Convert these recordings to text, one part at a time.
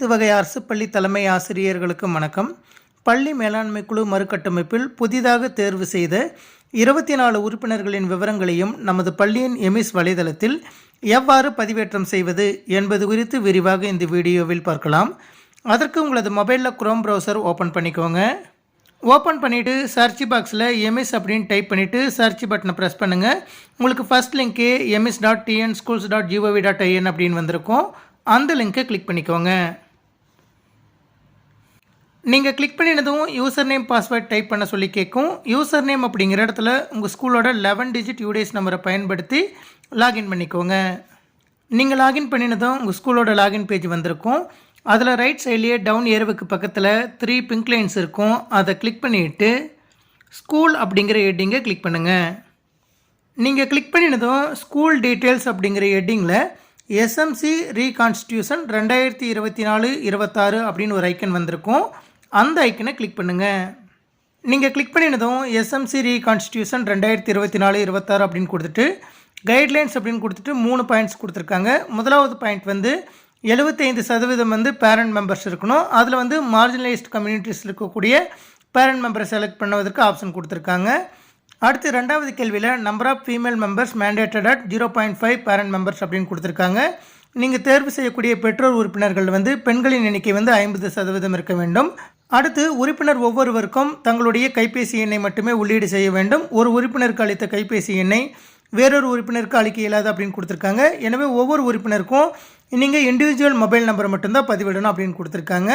அனைத்து வகை அரசு பள்ளி தலைமை ஆசிரியர்களுக்கும் வணக்கம். பள்ளி மேலாண்மை குழு மறுகட்டமைப்பில் புதிதாக தேர்வு செய்த இருபத்தி நாலு உறுப்பினர்களின் விவரங்களையும் நமது பள்ளியின் எமிஸ் வலைதளத்தில் எவ்வாறு பதிவேற்றம் செய்வது என்பது குறித்து விரிவாக இந்த வீடியோவில் பார்க்கலாம். அதற்கு உங்களது மொபைலில் குரோம் ப்ரௌசர் ஓப்பன் பண்ணிக்கோங்க. ஓப்பன் பண்ணிவிட்டு சர்ச் பாக்ஸில் எம்எஸ் அப்படின்னு டைப் பண்ணிவிட்டு சர்ச் பட்டனை ப்ரெஸ் பண்ணுங்கள் உங்களுக்கு first link MS dot TN schools dot GOV dot IN அப்படின்னு வந்திருக்கும். அந்த லிங்க்கை கிளிக் பண்ணிக்கோங்க. நீங்கள் கிளிக் பண்ணினதும் யூசர் நேம் பாஸ்வேர்ட் டைப் பண்ண சொல்லி கேட்கும். யூசர் நேம் அப்படிங்கிற இடத்துல உங்கள் ஸ்கூலோட லெவன் டிஜிட் யூடேஸ் நம்பரை பயன்படுத்தி லாகின் பண்ணிக்கோங்க. நீங்கள் லாகின் பண்ணினதும் உங்கள் ஸ்கூலோட லாகின் பேஜ் வந்திருக்கும். அதில் ரைட் சைட்லேயே டவுன் ஏர்வுக்கு பக்கத்தில் த்ரீ பிங்க் லைன்ஸ் இருக்கும். அதை கிளிக் பண்ணிவிட்டு ஸ்கூல் அப்படிங்கிற ஹெட்டிங்கை கிளிக் பண்ணுங்கள் நீங்கள் கிளிக் பண்ணினதும் ஸ்கூல் டீட்டெயில்ஸ் அப்படிங்கிற ஹெட்டிங்கில் எஸ்எம்சி ரீகான்ஸ்டியூஷன் ரெண்டாயிரத்தி இருபத்தி நாலு இருபத்தாறு அப்படின்னு ஒரு ஐக்கன் வந்திருக்கும். அந்த ஐக்கனை கிளிக் பண்ணுங்கள் நீங்கள் கிளிக் பண்ணினதும் எஸ்எம்சி ரீகான்ஸ்டியூஷன் ரெண்டாயிரத்தி இருபத்தி நாலு இருபத்தாறு அப்படின்னு கொடுத்துட்டு கைட்லைன்ஸ் அப்படின்னு கொடுத்துட்டு மூணு பாயிண்ட்ஸ் கொடுத்துருக்காங்க. முதலாவது பாயிண்ட் வந்து எழுபத்தைந்து சதவீதம் வந்து பேரண்ட் மெம்பர்ஸ் இருக்கணும். அதில் வந்து மார்ஜினலைஸ்ட் கம்யூனிட்டிஸ் இருக்கக்கூடிய பேரண்ட் மெம்பரை செலக்ட் பண்ணுவதற்கு ஆப்ஷன் கொடுத்துருக்காங்க. அடுத்து ரெண்டாவது கேள்வியில் number of female members mandated at zero point five parent members அப்படின்னு கொடுத்துருக்காங்க. நீங்கள் தேர்வு செய்யக்கூடிய பெற்றோர் உறுப்பினர்கள் வந்து பெண்களின் எண்ணிக்கை வந்து ஐம்பது சதவீதம் இருக்க வேண்டும். அடுத்து உறுப்பினர் ஒவ்வொருவருக்கும் தங்களுடைய கைபேசி எண்ணை மட்டுமே உள்ளீடு செய்ய வேண்டும். ஒரு உறுப்பினருக்கு அளித்த கைபேசி எண்ணை வேறொரு உறுப்பினருக்கு அளிக்க இயலாது அப்படின்னு கொடுத்துருக்காங்க. எனவே ஒவ்வொரு உறுப்பினருக்கும் நீங்கள் இண்டிவிஜுவல் மொபைல் நம்பரை மட்டும்தான் பதிவிடணும் அப்படின்னு கொடுத்துருக்காங்க.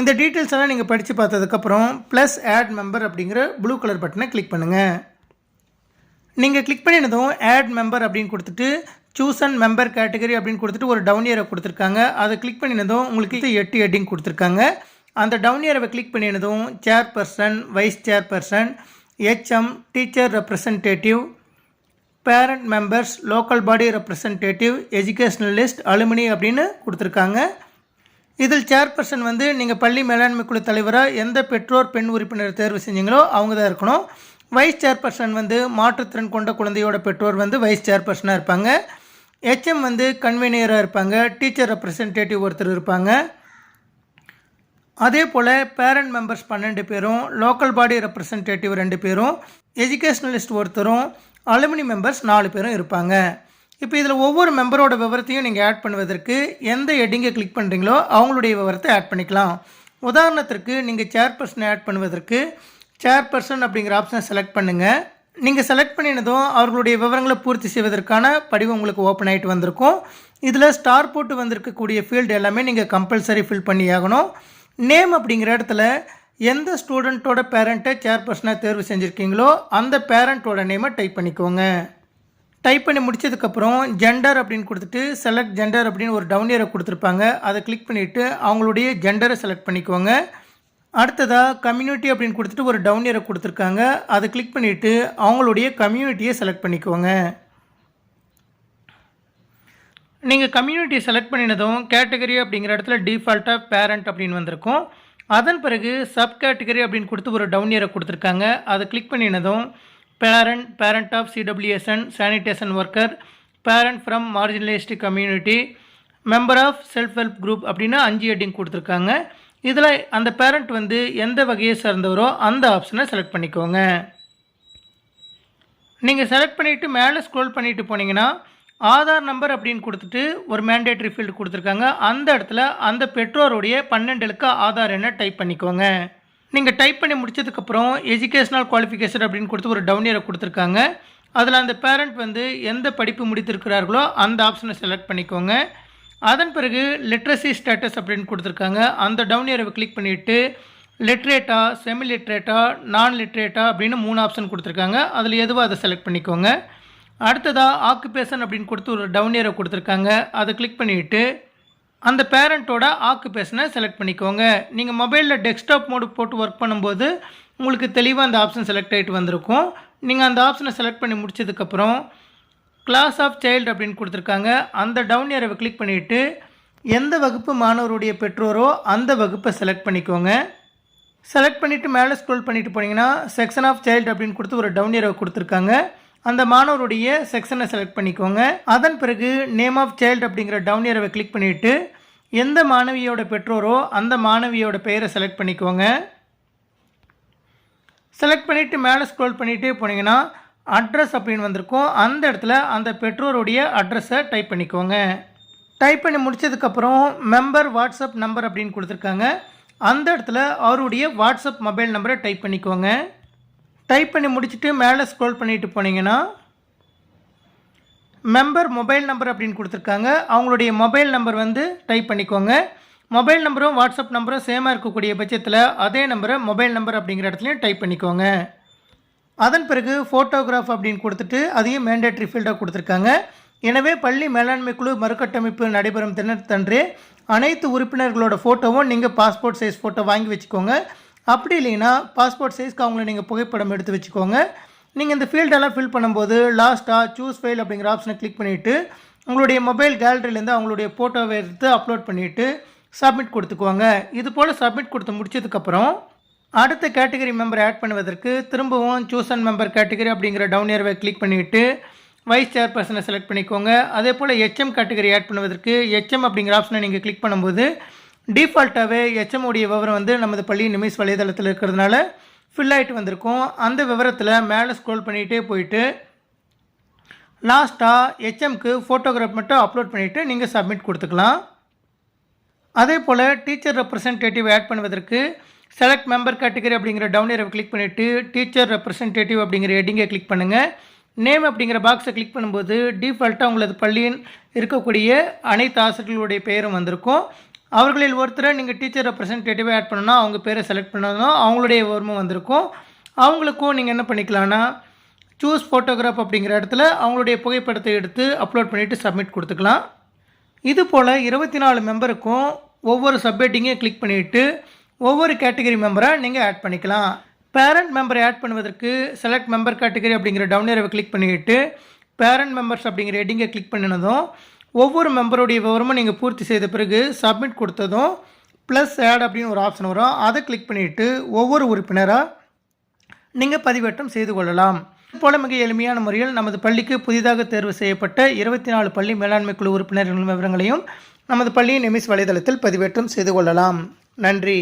இந்த டீட்டெயில்ஸ் எல்லாம் நீங்கள் படித்து பார்த்ததுக்கப்புறம் ப்ளஸ் ஆட் மெம்பர் அப்படிங்கிற ப்ளூ கலர் பட்டனை கிளிக் பண்ணுங்கள் நீங்கள் கிளிக் பண்ணினதும் ஆட் மெம்பர் அப்படின்னு கொடுத்துட்டு சூஸ் அண்ட் மெம்பர் கேட்டகரி அப்படின்னு கொடுத்துட்டு ஒரு டவுன் இயரை கொடுத்துருக்காங்க. அதை கிளிக் பண்ணினதும் உங்களுக்கு எட்டு ஹெட்டிங் கொடுத்துருக்காங்க. அந்த டவுன் இயரை click பண்ணினதும் chairperson vice chairperson HM teacher representative parent members local body representative educationalist alumni அப்படின்னு கொடுத்துருக்காங்க. இதில் சேர்பர்சன் வந்து நீங்கள் பள்ளி மேலாண்மை குழு தலைவராக எந்த பெற்றோர் பெண் உறுப்பினர் தேர்வு செஞ்சீங்களோ அவங்க தான் இருக்கணும். வைஸ் சேர்பர்சன் வந்து மாற்றுத்திறன் கொண்ட குழந்தையோட பெற்றோர் வந்து வைஸ் சேர்பர்சனாக இருப்பாங்க. ஹெச்எம் வந்து கன்வீனியராக இருப்பாங்க. டீச்சர் ரெப்ரசன்டேட்டிவ் ஒருத்தர் இருப்பாங்க. அதே போல் பேரண்ட் மெம்பர்ஸ் பன்னெண்டு பேரும் லோக்கல் பாடி ரெப்ரசன்டேட்டிவ் ரெண்டு பேரும் எஜுகேஷ்னலிஸ்ட் ஒருத்தரும் அலுமினி மெம்பர்ஸ் நாலு பேரும் இருப்பாங்க. இப்போ இதில் ஒவ்வொரு மெம்பரோட விவரத்தையும் நீங்கள் ஆட் பண்ணுவதற்கு எந்த ஹெட்டிங்கை கிளிக் பண்ணுறீங்களோ அவங்களுடைய விவரத்தை ஆட் பண்ணிக்கலாம். உதாரணத்திற்கு நீங்கள் சேர்பர்சனை ஆட் பண்ணுவதற்கு சேர்பர்சன் அப்படிங்கிற ஆப்ஷனை செலக்ட் பண்ணுங்கள் நீங்கள் செலக்ட் பண்ணினதும் அவர்களுடைய விவரங்களை பூர்த்தி செய்வதற்கான படிவம் உங்களுக்கு ஓப்பன் ஆகிட்டு வந்திருக்கும். இதில் ஸ்டார் போட்டு வந்திருக்கக்கூடிய ஃபீல்டு எல்லாமே நீங்கள் கம்பல்சரி ஃபில் பண்ணி ஆகணும். நேம் அப்படிங்கிற இடத்துல எந்த ஸ்டூடெண்ட்டோட பேரண்ட்டை சேர்பர்சனாக தேர்வு செஞ்சுருக்கீங்களோ அந்த பேரண்ட்டோட நேமை டைப் பண்ணிக்கோங்க. டைப் பண்ணி முடிச்சதுக்கப்புறம் ஜெண்டர் அப்படின்னு கொடுத்துட்டு செலக்ட் ஜெண்டர் அப்படின்னு ஒரு டவுன் இயரை கொடுத்துருப்பாங்க. அதை கிளிக் பண்ணிவிட்டு அவங்களுடைய ஜெண்டரை செலக்ட் பண்ணிக்கோங்க. அடுத்ததாக கம்யூனிட்டி அப்படின்னு கொடுத்துட்டு ஒரு டவுன் இயரை கொடுத்துருக்காங்க. அதை கிளிக் பண்ணிவிட்டு அவங்களுடைய கம்யூனிட்டியை செலக்ட் பண்ணிக்கோங்க. நீங்கள் கம்யூனிட்டியை செலக்ட் பண்ணினதும் கேட்டகரி அப்படிங்கிற இடத்துல டிஃபால்ட்டாக பேரண்ட் அப்படின்னு வந்திருக்கும். அதன் பிறகு சப் கேட்டகரி அப்படின்னு கொடுத்து ஒரு டவுன் இயரை கொடுத்துருக்காங்க. அதை click பண்ணினதும் parent parent of CWSN sanitation worker parent from marginalised community member of self help group அப்படின்னு அஞ்சு ஹெட்டிங் கொடுத்துருக்காங்க. இதில் அந்த பேரண்ட் வந்து எந்த வகையை சார்ந்தவரோ அந்த ஆப்ஷனை செலக்ட் பண்ணிக்கோங்க. நீங்கள் செலக்ட் பண்ணிவிட்டு மேலே ஸ்க்ரோல் பண்ணிவிட்டு போனீங்கன்னா ஆதார் நம்பர் அப்படின்னு கொடுத்துட்டு ஒரு மேண்டேட்ரி ஃபீல்டு கொடுத்துருக்காங்க. அந்த இடத்துல அந்த பெற்றோருடைய பன்னெண்டு இலக்க ஆதார் எண்ணை டைப் பண்ணிக்கோங்க. நீங்கள் டைப் பண்ணி முடிச்சதுக்கப்புறம் எஜுகேஷ்னல் குவாலிஃபிகேஷன் அப்படின்னு கொடுத்து ஒரு டவுன் இயரை கொடுத்துருக்காங்க. அதில் அந்த பேரண்ட் வந்து எந்த படிப்பு முடித்திருக்கிறார்களோ அந்த ஆப்ஷனை செலக்ட் பண்ணிக்கோங்க. அதன் பிறகு லிட்ரஸி ஸ்டேட்டஸ் அப்படின்னு கொடுத்துருக்காங்க. அந்த டவுன் ஏரவை கிளிக் பண்ணிவிட்டு லிட்ரேட்டா செமி லிட்ரேட்டா நான் லிட்ரேட்டா அப்படின்னு மூணு ஆப்ஷன் கொடுத்துருக்காங்க. அதில் எதுவோ அதை செலக்ட் பண்ணிக்கோங்க. அடுத்ததாக ஆக்குபேஷன் அப்படின்னு கொடுத்து ஒரு டவுன் ஏரோ கொடுத்துருக்காங்க. அதை கிளிக் பண்ணிவிட்டு அந்த பேரண்ட்டோட ஆக்குபேஷனை செலக்ட் பண்ணிக்கோங்க. நீங்கள் மொபைலில் டெஸ்க்டாப் மோடு போட்டு ஒர்க் பண்ணும்போது உங்களுக்கு தெளிவாக அந்த ஆப்ஷன் செலக்ட் ஆகிட்டு வந்திருக்கும். நீங்கள் அந்த ஆப்ஷனை செலக்ட் பண்ணி முடிச்சதுக்கப்புறம் கிளாஸ் ஆஃப் சைல்டு அப்படின்னு கொடுத்துருக்காங்க. அந்த டவுன் ஏரவை கிளிக் பண்ணிவிட்டு எந்த வகுப்பு மாணவருடைய பெற்றோரோ அந்த வகுப்பை செலக்ட் பண்ணிக்கோங்க. செலக்ட் பண்ணிவிட்டு மேலே ஸ்க்ரோல் பண்ணிவிட்டு போனீங்கன்னா செக்ஷன் ஆஃப் சைல்டு அப்படின்னு கொடுத்து ஒரு டவுன் ஏரவை கொடுத்துருக்காங்க. அந்த மாணவருடைய செக்ஷனை செலக்ட் பண்ணிக்கோங்க. அதன் பிறகு நேம் ஆஃப் சைல்டு அப்படிங்கிற டவுன் ஏரவை கிளிக் பண்ணிவிட்டு எந்த மாணவியோட பெற்றோரோ அந்த மாணவியோட பெயரை செலக்ட் பண்ணிக்கோங்க. செலக்ட் பண்ணிவிட்டு மேலே ஸ்க்ரோல் பண்ணிகிட்டே போனீங்கன்னா அட்ரஸ் அப்படின்னு வந்திருக்கும். அந்த இடத்துல அந்த பெற்றோருடைய அட்ரஸை டைப் பண்ணிக்கோங்க. டைப் பண்ணி முடிச்சதுக்கப்புறம் மெம்பர் வாட்ஸ்அப் நம்பர் அப்படின்னு கொடுத்துருக்காங்க. அந்த இடத்துல அவருடைய வாட்ஸ்அப் மொபைல் நம்பரை டைப் பண்ணிக்கோங்க. டைப் பண்ணி முடிச்சுட்டு மேலே ஸ்க்ரோல் பண்ணிட்டு போனீங்கன்னா மெம்பர் மொபைல் நம்பர் அப்படின்னு கொடுத்துருக்காங்க. அவங்களுடைய மொபைல் நம்பர் வந்து டைப் பண்ணிக்கோங்க. மொபைல் நம்பரும் வாட்ஸ்அப் நம்பரும் சேமாக இருக்கக்கூடிய பட்சத்தில் அதே நம்பரை மொபைல் நம்பர் அப்படிங்கிற இடத்துலையும் டைப் பண்ணிக்கோங்க. அதன் பிறகு ஃபோட்டோகிராஃப் அப்படின்னு கொடுத்துட்டு அதையும் மேண்டேட்ரி ஃபீல்டாக கொடுத்துருக்காங்க. எனவே பள்ளி மேலாண்மை குழு மறுகட்டமைப்பு நடைபெறும் தினத்தன்று அனைத்து உறுப்பினர்களோட ஃபோட்டோவும் நீங்கள் பாஸ்போர்ட் சைஸ் ஃபோட்டோ வாங்கி வச்சுக்கோங்க. அப்படி இல்லைன்னா பாஸ்போர்ட் சைஸ்க்கு அவங்கள நீங்கள் புகைப்படம் எடுத்து வச்சுக்கோங்க. நீங்கள் இந்த ஃபீல்டெல்லாம் ஃபில் பண்ணும்போது லாஸ்ட்டாக சூஸ் ஃபைல் அப்படிங்கிற ஆப்ஷனை கிளிக் பண்ணிவிட்டு உங்களுடைய மொபைல் கேலரியிலேருந்து அவங்களுடைய ஃபோட்டோவை எடுத்து அப்லோட் பண்ணிவிட்டு சப்மிட் கொடுத்துக்குவாங்க இது போல் சப்மிட் கொடுத்து முடிச்சதுக்கப்புறம் அடுத்த கேட்டகரி மெம்பர் ஆட் பண்ணுவதற்கு திரும்பவும் சூஸ் அண்ட் மெம்பர் கேட்டகரி அப்படிங்கிற டவுன் ஏர்வை கிளிக் பண்ணிவிட்டு வைஸ் சேர்பர்சனை செலக்ட் பண்ணிக்கோங்க. அதே போல் ஹெச்எம் கேட்டகரி ஆட் பண்ணுவதற்கு ஹெச்எம் அப்படிங்கிற ஆப்ஷனை நீங்கள் கிளிக் பண்ணும்போது டிஃபால்ட்டாகவே HM உடைய விவரம் வந்து நமது பள்ளி நிமிஷ் வலைதளத்தில் இருக்கிறதுனால ஃபில் ஆகிட்டு வந்திருக்கும். அந்த விவரத்தில் மேலே ஸ்க்ரோல் பண்ணிகிட்டே போயிட்டு லாஸ்ட்டாக ஹெச்எம்க்கு ஃபோட்டோகிராஃப் மட்டும் அப்லோட் பண்ணிவிட்டு நீங்கள் சப்மிட் கொடுத்துக்கலாம். அதே போல் டீச்சர் ரெப்ரசன்டேட்டிவ் ஆட் பண்ணுவதற்கு செலக்ட் மெம்பர் கேட்டகரி அப்படிங்கிற டவுன் ஏரை கிளிக் பண்ணிவிட்டு டீச்சர் ரெப்ரசன்டேட்டிவ் அப்படிங்கிற ஹெட்டிங்கை கிளிக் பண்ணுங்கள் நேம் அப்படிங்கிற பாக்ஸை கிளிக் பண்ணும்போது டிஃபால்ட்டாக உங்களது பள்ளியின் இருக்கக்கூடிய அனைத்து ஆசிரியர்களுடைய பெயரும் வந்திருக்கும். அவர்களில் ஒருத்தரை நீங்கள் டீச்சர் ரெப்ரசன்டேட்டிவாக ஆட் பண்ணணும்னா அவங்க பேரை செலக்ட் பண்ணணும் அவங்களுடைய விவரமும் வந்திருக்கும். அவங்களுக்கும் நீங்கள் என்ன பண்ணிக்கலாம்னா சூஸ் ஃபோட்டோகிராஃப் அப்படிங்கிற இடத்துல அவங்களுடைய புகைப்படத்தை எடுத்து அப்லோட் பண்ணிவிட்டு சப்மிட் கொடுத்துக்கலாம். இது போல் இருபத்தி நாலு மெம்பருக்கும் ஒவ்வொரு சப்மிட்டிங்கையும் கிளிக் பண்ணிவிட்டு ஒவ்வொரு கேட்டகரி மெம்பரை நீங்கள் ஆட் பண்ணிக்கலாம். பேரண்ட் மெம்பரை ஆட் பண்ணுவதற்கு செலக்ட் மெம்பர் கேட்டகரி அப்படிங்கிற டவுன் ஏரவை கிளிக் பண்ணிக்கிட்டு பேரண்ட் மெம்பர்ஸ் அப்படிங்கிற ஹெட்டிங்கை கிளிக் பண்ணினதும் ஒவ்வொரு மெம்பருடைய விவரமும் நீங்கள் பூர்த்தி செய்த பிறகு சப்மிட் கொடுத்ததும் ப்ளஸ் ஆட் அப்படின்னு ஒரு ஆப்ஷன் வரும். அதை கிளிக் பண்ணிவிட்டு ஒவ்வொரு உறுப்பினராக நீங்கள் பதிவேற்றம் செய்து கொள்ளலாம். போல மிக எளிமையான முறையில் நமது பள்ளிக்கு புதிதாக தேர்வு செய்யப்பட்ட இருபத்தி நாலு பள்ளி மேலாண்மை குழு உறுப்பினர்களின் விவரங்களையும் நமது பள்ளியின் நிமிஷ் வலைதளத்தில் பதிவேற்றம் செய்து கொள்ளலாம். நன்றி.